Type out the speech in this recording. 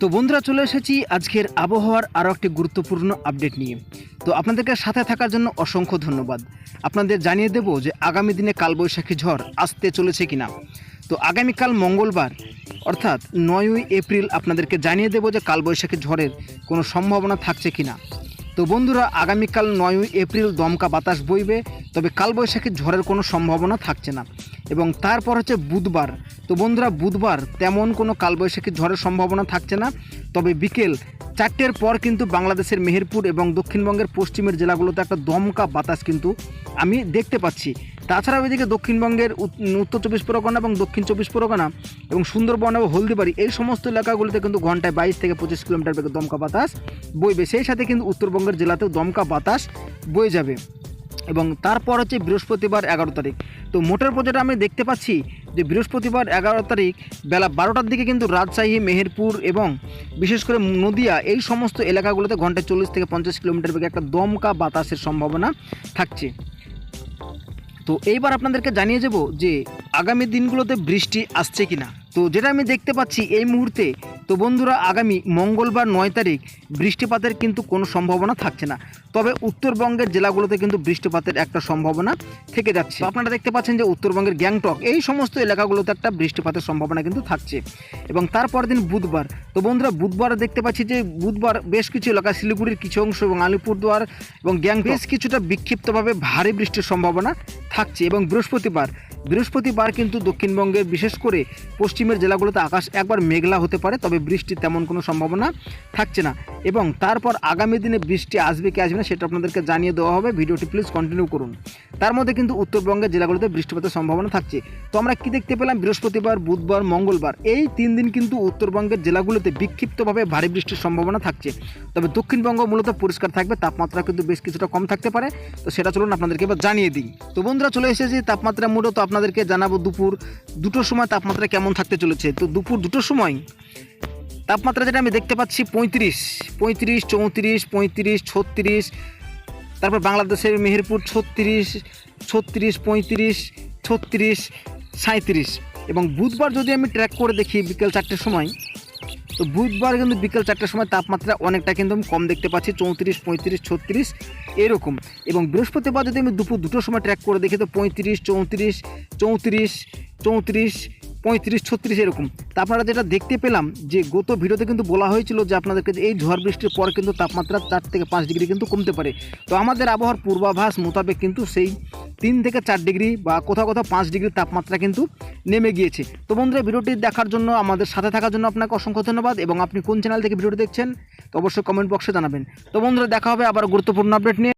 তো বন্ধুরা, চলে এসেছি আজকের আবহাওয়ার আরও একটি গুরুত্বপূর্ণ আপডেট নিয়ে। তো আপনাদেরকে সাথে থাকার জন্য অসংখ্য ধন্যবাদ। আপনাদের জানিয়ে দেব যে আগামী দিনে কালবৈশাখী ঝড় আসতে চলেছে কিনা। তো আগামীকাল মঙ্গলবার, অর্থাৎ নয়ই এপ্রিল, আপনাদেরকে জানিয়ে দেব যে কালবৈশাখী ঝড়ের কোনো সম্ভাবনা থাকছে কিনা। তো বন্ধুরা, আগামীকাল নয়ই এপ্রিল দমকা বাতাস বইবে, তবে কালবৈশাখীর ঝড়ের কোনো সম্ভাবনা থাকছে না। এবং তারপর হচ্ছে বুধবার। তো বন্ধুরা, বুধবার তেমন কোনো কালবৈশাখী ঝড়ের সম্ভাবনা থাকছে না। তবে বিকেল চারটের পর কিন্তু বাংলাদেশের মেহেরপুর এবং দক্ষিণবঙ্গের পশ্চিমের জেলাগুলোতে একটা দমকা বাতাস কিন্তু আমি দেখতে পাচ্ছি। তাছাড়াও এদিকে দক্ষিণবঙ্গের উত্তর চব্বিশ পরগনা এবং দক্ষিণ চব্বিশ পরগনা এবং সুন্দরবন এবং হলদিবাড়ি এই সমস্ত এলাকাগুলিতে কিন্তু ঘন্টায় বাইশ থেকে পঁচিশ কিলোমিটার বেগে দমকা বাতাস বইবে। সেই সাথে কিন্তু উত্তরবঙ্গের জেলাতেও দমকা বাতাস বয়ে যাবে। এবং তারপর হচ্ছে বৃহস্পতিবার এগারো তারিখ। তো মোটর প্রজেক্ট আমি দেখতে পাচ্ছি যে বৃহস্পতিবার এগারো তারিখ বেলা বারোটার দিকে কিন্তু রাজশাহী, মেহেরপুর এবং বিশেষ করে নদিয়া এই সমস্ত এলাকাগুলোতে ঘন্টায় চল্লিশ থেকে পঞ্চাশ কিলোমিটার বেগে একটা দমকা বাতাসের সম্ভাবনা থাকছে। তো এইবার আপনাদেরকে জানিয়ে যাব যে আগামী দিনগুলোতে বৃষ্টি আসছে কিনা। তো যেটা আমি দেখতে পাচ্ছি এই মুহূর্তে তো বন্ধুরা, আগামী মঙ্গলবার নয় তারিখ বৃষ্টিপাতের কিন্তু কোনো সম্ভাবনা থাকছে না। তবে উত্তরবঙ্গের জেলাগুলোতে কিন্তু বৃষ্টিপাতের একটা সম্ভাবনা থেকে যাচ্ছে। আপনারা দেখতে পাচ্ছেন যে উত্তরবঙ্গের গ্যাংটক, এই সমস্ত এলাকাগুলোতে একটা বৃষ্টিপাতের সম্ভাবনা কিন্তু থাকছে। এবং তারপর দিন বুধবার, তো বন্ধুরা বুধবার দেখতে পাচ্ছি যে বুধবার বেশ কিছু এলাকা শিলিগুড়ির কিছু অংশ এবং আলিপুরদুয়ার এবং গ্যাং বেশ কিছুটা বিক্ষিপ্তভাবে ভারী বৃষ্টির সম্ভাবনা থাকছে। এবং বৃহস্পতিবার বৃহস্পতিবার কিন্তু দক্ষিণবঙ্গের বিশেষ করে পশ্চিমের জেলাগুলোতে আকাশ একবার মেঘলা হতে পারে, তবে বৃষ্টির তেমন কোনো সম্ভাবনা থাকছে না। এবং তারপর আগামী দিনে বৃষ্টি আসবে কি আসবে না, সেটা আপনাদেরকে জানিয়ে দেওয়া হবে। ভিডিওটি প্লিজ কন্টিনিউ করুন। তার মধ্যে কিন্তু উত্তরবঙ্গের জেলাগুলোতে বৃষ্টিপাতের সম্ভাবনা থাকছে। তো আমরা কি দেখতে পেলাম? বৃহস্পতিবার, বুধবার, মঙ্গলবার, এই তিন দিন কিন্তু উত্তরবঙ্গের জেলাগুলোতে বিক্ষিপ্তভাবে ভারী বৃষ্টির সম্ভাবনা থাকছে। তবে দক্ষিণবঙ্গ মূলত পরিষ্কার থাকবে, তাপমাত্রা কিন্তু বেশ কিছুটা কম থাকতে পারে। তো সেটা চলুন আপনাদেরকে এবার জানিয়ে দিই। তো বন্ধুরা, চলে এসেছি তাপমাত্রা মূলত আপনাদেরকে জানাব দুপুর দুটোর সময় তাপমাত্রা কেমন থাকতে চলেছে। তো দুপুর দুটোর সময় তাপমাত্রা যেটা আমি দেখতে পাচ্ছি পঁয়ত্রিশ পঁয়ত্রিশ, চৌত্রিশ, পঁয়ত্রিশ, ছত্রিশ, তারপর বাংলাদেশের মেহেরপুর ছত্রিশ ছত্রিশ, পঁয়ত্রিশ, ছত্রিশ সাঁত্রিশ এবং বুধবার যদি আমি ট্র্যাক করে দেখি বিকেল চারটের সময় তো বুধবার কিন্তু বিকেল চারটের সময় তাপমাত্রা অনেকটা কিন্তু আমি কম দেখতে পাচ্ছি, চৌত্রিশ, পঁয়ত্রিশ, ছত্রিশ, এরকম। এবং বৃহস্পতিবার যদি আমি দুপুর দুটোর সময় ট্র্যাক করে দেখি তো পঁয়ত্রিশ, চৌত্রিশ চৌত্রিশ চৌত্রিশ, পঁয়ত্রিশ, ছত্রিশ এরকম। তা আপনারা যেটা দেখতে পেলাম যে গত ভিডিওতে কিন্তু বলা হয়েছিল যে আপনাদেরকে এই ঝড় বৃষ্টির পর কিন্তু তাপমাত্রা চার থেকে পাঁচ ডিগ্রি কিন্তু কমতে পারে। তো আমাদের আবহাওয়ার পূর্বাভাস মোতাবেক কিন্তু সেই তিন থেকে চার ডিগ্রি বা কোথাও কোথাও পাঁচ ডিগ্রি তাপমাত্রা কিন্তু নেমে গিয়েছে। তো বন্ধুরা, ভিডিওটি দেখার জন্য, আমাদের সাথে থাকার জন্য আপনাকে অসংখ্য ধন্যবাদ এবং আপনি কোন চ্যানেল থেকে ভিডিওটি দেখছেন, তো অবশ্যই কমেন্ট বক্সে জানাবেন। তো বন্ধুরা, দেখা হবে আবার গুরুত্বপূর্ণ আপডেট নিয়ে।